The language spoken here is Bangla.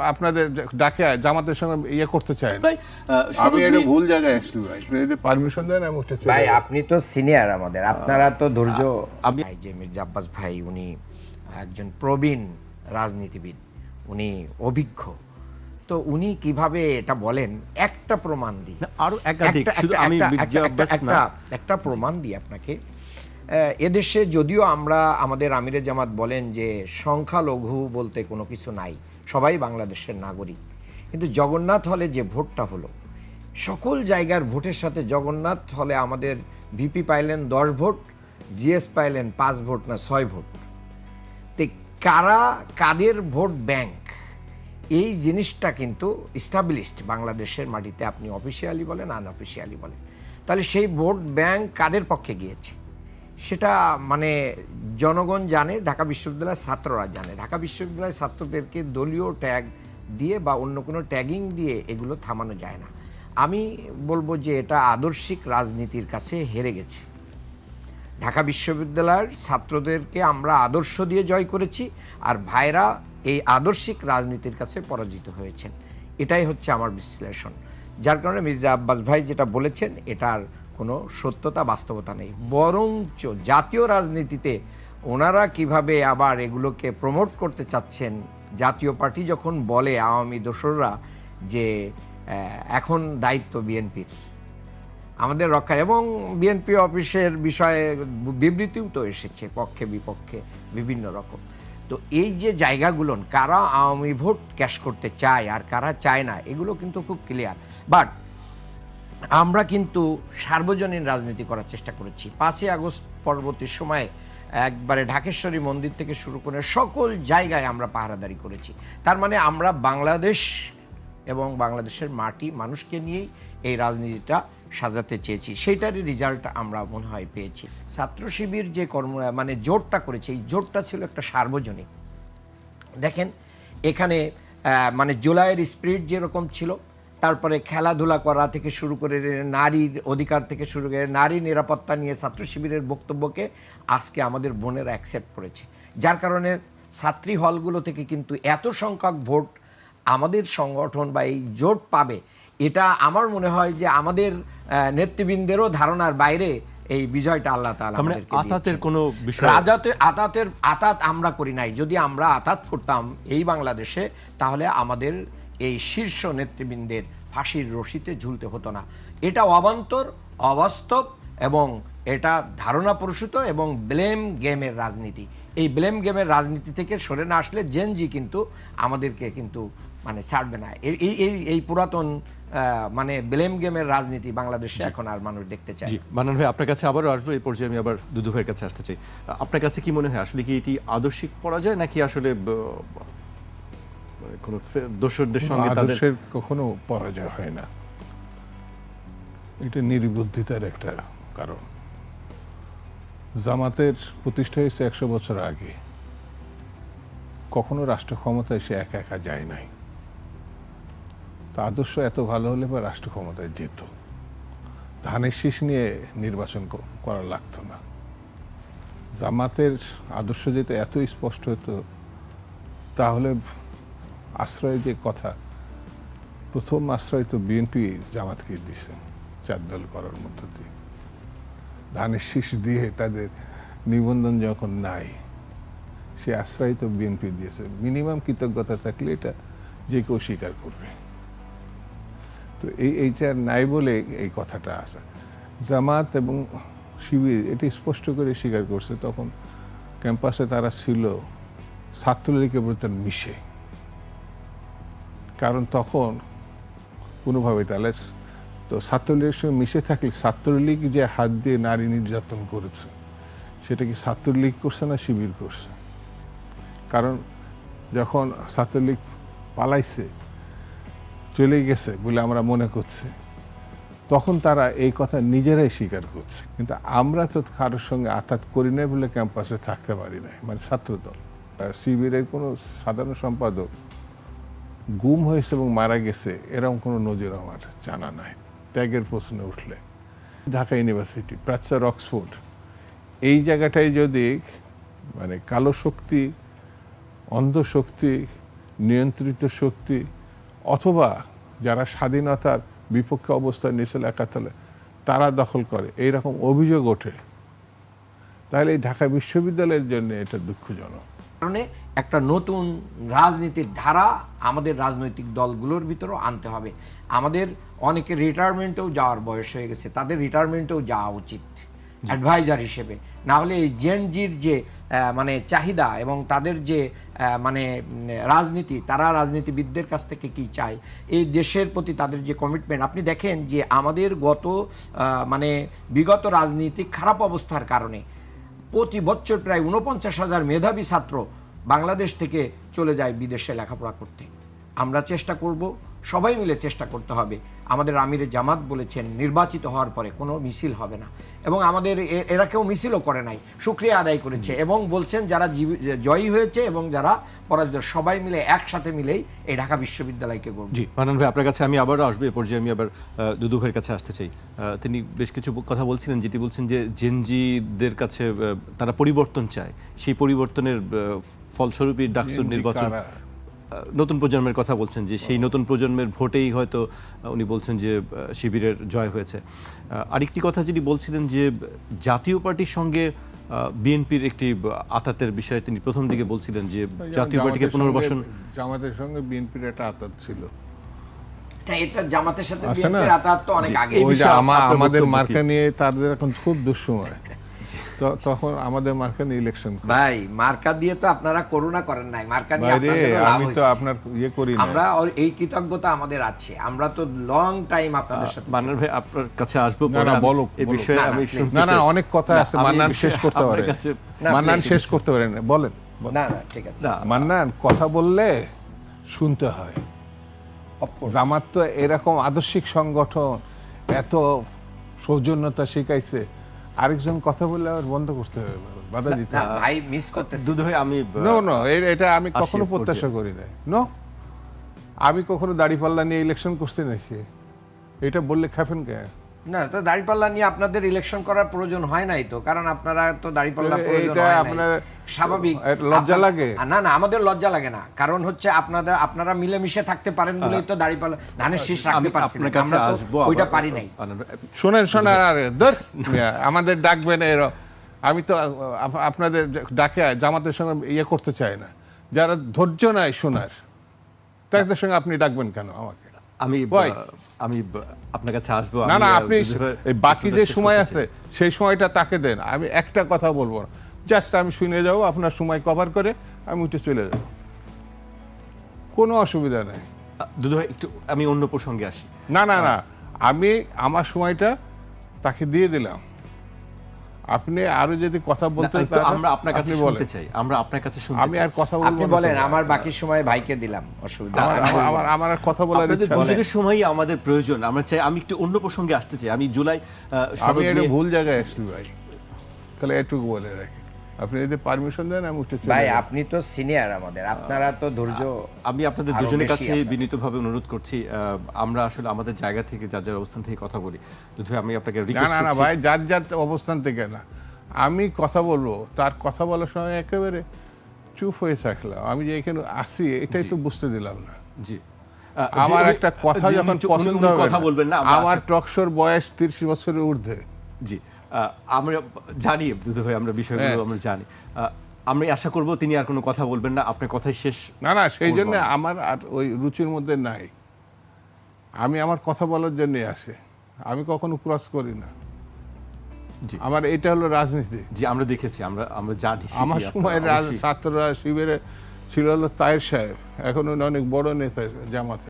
আপনাদের ডাকে জামাতের সঙ্গে ইয়ে করতে চাই আমি এটা ভুল জায়গায় আপনি যদি পারমিশন দেন আমি উঠে চলে ভাই আপনি তো সিনিয়র আমাদের। আপনারা তো ধৈর্য আমি- যে মির্জা আব্বাস ভাই উনি একজন প্রবীণ রাজনীতিবিদ উনি অভিজ্ঞ। তো উনি কীভাবে এটা বলেন? একটা প্রমাণ দিই। আরও একাধিক, একটা- শুধু আমি একটা- মির্জা আব্বাস না। একটা- একটা প্রমাণ দিই আপনাকে। এদেশে যদিও আমরা আমাদের আমিরে জামাত বলেন যে সংখ্যালঘু বলতে কোনো কিছু নাই, সবাই বাংলাদেশের নাগরিক। কিন্তু জগন্নাথ হলে যে ভোটটা হলো, সকল জায়গার ভোটের সাথে জগন্নাথ হলে আমাদের ভিপি পাইলেন দশ ভোট, জিএস পাইলেন পাঁচ ভোট না ছয় ভোট। তে কারা, কাদের ভোট ব্যাংক, এই জিনিসটা কিন্তু ইস্টাবলিশড বাংলাদেশের মাটিতে আপনি অফিসিয়ালি বলেন আনঅফিসিয়ালি বলেন। তাহলে সেই ভোট ব্যাংক কাদের পক্ষে গিয়েছে? সেটা মানে জনগণ জানে, ঢাকা বিশ্ববিদ্যালয়ের ছাত্ররা জানে। ঢাকা বিশ্ববিদ্যালয়ের ছাত্রদেরকে দলীয় ট্যাগ দিয়ে বা অন্য কোনো ট্যাগিং দিয়ে এগুলো থামানো যায় না। আমি বলব যে এটা আদর্শিক রাজনীতির কাছে হেরে গেছে। ঢাকা বিশ্ববিদ্যালয়ের ছাত্রদেরকে আমরা আদর্শ দিয়ে জয় করেছি আর ভাইরা এই আদর্শিক রাজনীতির কাছে পরাজিত হয়েছেন। এটাই হচ্ছে আমার বিশ্লেষণ। যার কারণে মির্জা আব্বাস ভাই যেটা বলেছেন, এটার কোনো সত্যতা, বাস্তবতা নেই। বরঞ্চ জাতীয় রাজনীতিতে ওনারা কীভাবে আবার এগুলোকে প্রমোট করতে চাচ্ছেন, জাতীয় পার্টি যখন বলে আওয়ামী দোসররা যে এখন দায়িত্ব বিএনপির। আমাদের রক্ষা, এবং বিএনপি অফিসের বিষয়ে বিবৃতিও তো এসেছে, পক্ষে, বিপক্ষে, বিভিন্ন রকম। তো এই যে জায়গাগুলো, কারা আওয়ামী ভোট ক্যাশ করতে চায় আর কারা চায় না, এগুলো কিন্তু খুব ক্লিয়ার বাট আমরা কিন্তু সার্বজনীন রাজনীতি করার চেষ্টা করেছি। পাঁচই আগস্ট পরবর্তী সময়ে একবারে ঢাকেশ্বরী মন্দির থেকে শুরু করে সকল জায়গায় আমরা পাহারাদারি করেছি। তার মানে আমরা বাংলাদেশ এবং বাংলাদেশের মাটি মানুষকে নিয়েই এই রাজনীতিটা সাজাতে চেয়েছি। সেইটারই রেজাল্ট আমরা মনে হয় পেয়েছি। ছাত্র শিবির যে কর্ম মানে জোটটা করেছে, এই জোটটা ছিল একটা সার্বজনীন। দেখেন, এখানে মানে জুলাইয়ের স্পিরিট যেরকম ছিল তারপরে খেলাধুলা করা থেকে শুরু করে নারীর অধিকার থেকে শুরু করে নারী নিরাপত্তা নিয়ে ছাত্র শিবিরের বক্তব্যকে আজকে আমাদের বোনেরা অ্যাকসেপ্ট করেছে যার কারণে ছাত্রী হলগুলো থেকে কিন্তু এত সংখ্যক ভোট আমাদের সংগঠন বা এই জোট পাবে এটা আমার মনে হয় যে আমাদের নেতৃবৃন্দেরও ধারণার বাইরে এই বিজয়টা আল্লাহ তাআলা মানে আমাদেরকে আতাতের। কোনো বিষয় রাজাতে আতাতের আতাত আমরা করি নাই যদি আমরা আতাত করতাম এই বাংলাদেশে তাহলে আমাদের এই শীর্ষ নেতৃবৃন্দের ফাঁসির রশিতে ঝুলতে হতো না। এটা অবান্তর অবাস্তব এবং এটা ধারণা প্রসূত এবং ব্লেম গেমের রাজনীতি। এই ব্লেম গেমের রাজনীতি থেকে সরে না আসলে জেনজি কিন্তু আমাদেরকে কিন্তু মানে ছাড়বে না। এই এই- এই পুরাতন মানে ব্লেম গেমের রাজনীতি বাংলাদেশে এখন আর মানুষ দেখতে চায় জি ভাই আপনার কাছে আবারও আসব এই পর্যায়ে আমি আবার দুদু ভাইয়ের কাছে আসতে চাই। আপনার কাছে কি মনে হয় আসলে কি এটি আদর্শিক পরাজয় নাকি আসলে কোনো ফে- দোসরদের সঙ্গে তাদের কখনো পরাজয় হয় না। এটা নির্বুদ্ধিতার একটা কারণ। জামাতের প্রতিষ্ঠা হয়েছে একশো বছর আগে। কখনো রাষ্ট্র ক্ষমতায় সে একা একা যায় নাই। তা আদর্শ এত ভালো হলে বা রাষ্ট্র ক্ষমতায় যেত। ধানের শীষ নিয়ে নির্বাচন করা লাগতো না। জামাতের আদর্শ যেতে এত স্পষ্ট হতো তাহলে আশ্রয় যে কথা, প্রথম আশ্রয় তো বিএনপি জামাতকে দিছে, চার দল করার মধ্য দিয়ে। ধানের শীষ দিয়ে তাদের নিবন্ধন যখন নাই, সে আশ্রয় তো বিএনপি দিয়েছে। মিনিমাম কৃতজ্ঞতা থাকলে এটা যে কেউ স্বীকার করবে। তো এই এইটা নাই বলে এই কথাটা আসা জামাত এবং শিবির এটি স্পষ্ট করে স্বীকার করছে, তখন ক্যাম্পাসে তারা ছিল, ছাত্রলীগের প্রতি মিশে। কারণ তখন কোনোভাবে তাহলে তো ছাত্রলীগের সঙ্গে মিশে থাকলে ছাত্রলীগ যে হাত দিয়ে নারী নির্যাতন করেছে, সেটা কি ছাত্রলীগ করছে না শিবির করছে? কারণ যখন ছাত্রলীগ পালাইছে, চলে গেছে বলে আমরা মনে করছি, তখন তারা এই কথা নিজেরাই স্বীকার করছে। কিন্তু আমরা তো কারোর সঙ্গে আঘাত করি নাই বলে ক্যাম্পাসে থাকতে পারি নাই মানে ছাত্রদল। শিবিরের কোনো সাধারণ সম্পাদক গুম হয়েছে এবং মারা গেছে, এরকম কোনো নজির আমার জানা নাই। ত্যাগের প্রশ্নে উঠলে। ঢাকা ইউনিভার্সিটি, প্রাচ্যার অক্সফোর্ড। এই জায়গাটায় যদি মানে কালো শক্তি, অন্ধ শক্তি, নিয়ন্ত্রিত শক্তি, অথবা যারা স্বাধীনতার বিপক্ষে অবস্থান নিয়েছিল একাতলে তারা দখল করে, এইরকম অভিযোগ ওঠে, তাহলে এই ঢাকা বিশ্ববিদ্যালয়ের জন্য এটা দুঃখজনক। কারণে একটা নতুন রাজনীতির ধারা আমাদের রাজনৈতিক দলগুলোর ভিতরেও আনতে হবে। আমাদের অনেকে রিটায়ারমেন্টেও যাওয়ার বয়স হয়ে গেছে তাদের রিটায়ারমেন্টেও যাওয়া উচিত অ্যাডভাইজার হিসেবে। না হলে এই জেনজির যে মানে চাহিদা এবং তাদের যে মানে রাজনীতি তারা রাজনীতিবিদদের কাছ থেকে কি চায় এই দেশের প্রতি তাদের যে কমিটমেন্ট আপনি দেখেন যে আমাদের গত মানে বিগত রাজনীতিক খারাপ অবস্থার কারণে প্রতি বছর প্রায় উনপঞ্চাশ হাজার মেধাবী ছাত্র বাংলাদেশ থেকে চলে যায় বিদেশে লেখাপড়া করতে। আমরা চেষ্টা করব সবাই মিলে চেষ্টা করতে হবে। আমাদের আমিরে জামাত বলেছেন নির্বাচিত হওয়ার পরে কোনো মিছিল হবে না। এবং আমাদের এ- এরা কেউ মিছিলও করে নাই সুক্রিয়া আদায় করেছে এবং বলছেন যারা জীবি- জয়ী হয়েছে এবং যারা পরাজিত সবাই মিলে একসাথে মিলেই এই ঢাকা বিশ্ববিদ্যালয়কে গড়ব। জি মানান ভাই আপনার কাছে আমি আবারও আসব এ পর্যায়ে আমি আবার দুদু ভাইয়ের কাছে আসতে চাই। আহ, তিনি বেশ কিছু কথা বলছিলেন যেটি বলছেন যে জেনজিদের কাছে তারা পরিবর্তন চায়। সেই পরিবর্তনের ফলস্বরূপই ডাকসুর নির্বাচন নতুন প্রজন্মের কথা বলছেন যে সেই নতুন প্রজন্মের ভোটেই হয়তো উনি বলছেন যে শিবিরের জয় হয়েছে। আরেকটি কথা যিনি বলছিলেন যে জাতীয় পার্টির সঙ্গে বিএনপির একটি আতাতের বিষয়ে তিনি প্রথম দিকে বলছিলেন যে জাতীয় পার্টিকে পুনর্বাসন জামাতের সঙ্গে বিএনপির একটা আতাত ছিল। এটা জামাতের সাথে? বিএনপির আতাত তো অনেক আগে আমাদের মার্কা নিয়ে তাদের এখন খুব দুঃসময়। তখন আমাদের মার্কা নিয়ে ইলেকশন ভাই মার্কা দিয়ে তো আপনারা করুণা করেন নাই। মার্কা নিয়ে আমি তো আপনার ইয়ে করি না আমরা এই কৃতজ্ঞতা আমাদের আছে। আমরা তো লং টাইম আপনাদের সাথে মান্নান ভাই আপনার কাছে আসব না, বলুক, এই বিষয়ে আমি। না না অনেক কথা আছে মান্নান শেষ করতে আপনার পারে। মান্নান শেষ করতে পারেন বলেন বলেন। না না ঠিক আছে। মান্নান কথা বললে শুনতে হয়। জামাত তো এরকম আদর্শিক সংগঠন এত সৌজন্যতা শিখাইছে। আরেকজন কথা বললে আবার বন্ধ করতে হবে বাধা দিতে না হবে। ভাই মিস করতে দুধ ভাই আমি নো নো এটা আমি কখনো প্রত্যাশা করি না নো আমি কখনো দাড়ি পাল্লা নিয়ে ইলেকশন করতে নাকি? এটা বললে খাবেন কে? না তো দাড়ি পাল্লা নিয়ে আপনাদের ইলেকশন করার প্রয়োজন হয় নাই তো? কারণ আপনারা তো দাড়ি পাল্লা প্রয়োজন হয় না আপনার- স্বাভাবিক। লজ্জা লাগে? না না আমাদের লজ্জা লাগে না। কারণ হচ্ছে আপনাদের আপনারা মিলেমিশে থাকতে পারেন বলেই তো দাড়িপাল্লা ধানের শীষ রাখতে পারছি না। আমরা তো ওইটা পারি নাই। শোনেন শোনেন আরে ধর আমাদের ডাকবেন এর। আমি তো আপনাদের ডাকে জামাতের সঙ্গে ইয়ে করতে চাই না। যারা ধৈর্য নাই শোনার তাদের সঙ্গে আপনি ডাকবেন কেন আমাকে? আমি আমি আপনার কাছে আসব না না আপনি বাকি যে সময় আছে সেই সময়টা তাকে দেন। আমি একটা কথা বলব না। জাস্ট আমি শুনে যাব আপনার সময় কভার করে আমি উঠে চলে যাব। কোনো অসুবিধা নেই। দুধু ভাই একটু আমি অন্য প্রসঙ্গে আসি। না না না আমি আমার সময়টা তাকে দিয়ে দিলাম। আপনি আরও যদি কথা বলতে একটু আমরা আপনার কাছে শুনতে চাই আমরা আপনার কাছে শুনতে আমি আর কথা বলব আপনি বলেন আমার বাকি সময় ভাইকে দিলাম অসুবিধা আমার আমার- আর কথা বলার ইচ্ছা নেই। সময়ই আমাদের প্রয়োজন আমরা চাই আমি একটু অন্য প্রসঙ্গে আসতে চাই। আমি জুলাই আমি সনদ ভুল জায়গায় আসছি ভাই। তাহলে এটুকু বলে রাখি। আপনি যদি পারমিশন দেন আমি উঠে ভাই আপনি তো সিনিয়র আমাদের। আপনারা তো ধৈর্য আমি আপনাদের দুজনের কাছে বিনীতভাবে অনুরোধ করছি আমরা আসলে আমাদের জায়গা থেকে যার যার অবস্থান থেকে কথা বলি। ভাই, আমি আপনাকে রিকোয়েস্ট না না ভাই যার যার অবস্থান থেকে না। আমি কথা বলব তার কথা বলার সময় একেবারে চুপ হয়ে থাকলাম। আমি যে এখানে আসি এটাই তো বুঝতে দিলাম না। জি। আমার একটা কথা যখন পছন্দ কথা বলবেন না আমার টকশোর বয়স তিরিশ বছরের ঊর্ধ্বে। জি। আমরা জানি দুধু ভাই আমরা বিষয়গুলো হ্যাঁ। আমরা জানি। আমরা আশা করব তিনি আর কোনো কথা বলবেন না আপনার কথাই শেষ না না সেই জন্য আমার। আর ওই রুচির মধ্যে নাই। আমি আমার কথা বলার জন্য আসে। আমি কখনো ক্রস করি না। জি। আমার এটা হলো রাজনীতি। জি আমরা দেখেছি আমরা আমরা জানি আমার সময় ছাত্ররা শিবিরে ছিল হলো তায়ের সাহেব। এখন উনি অনেক বড় নেতা জামাতে।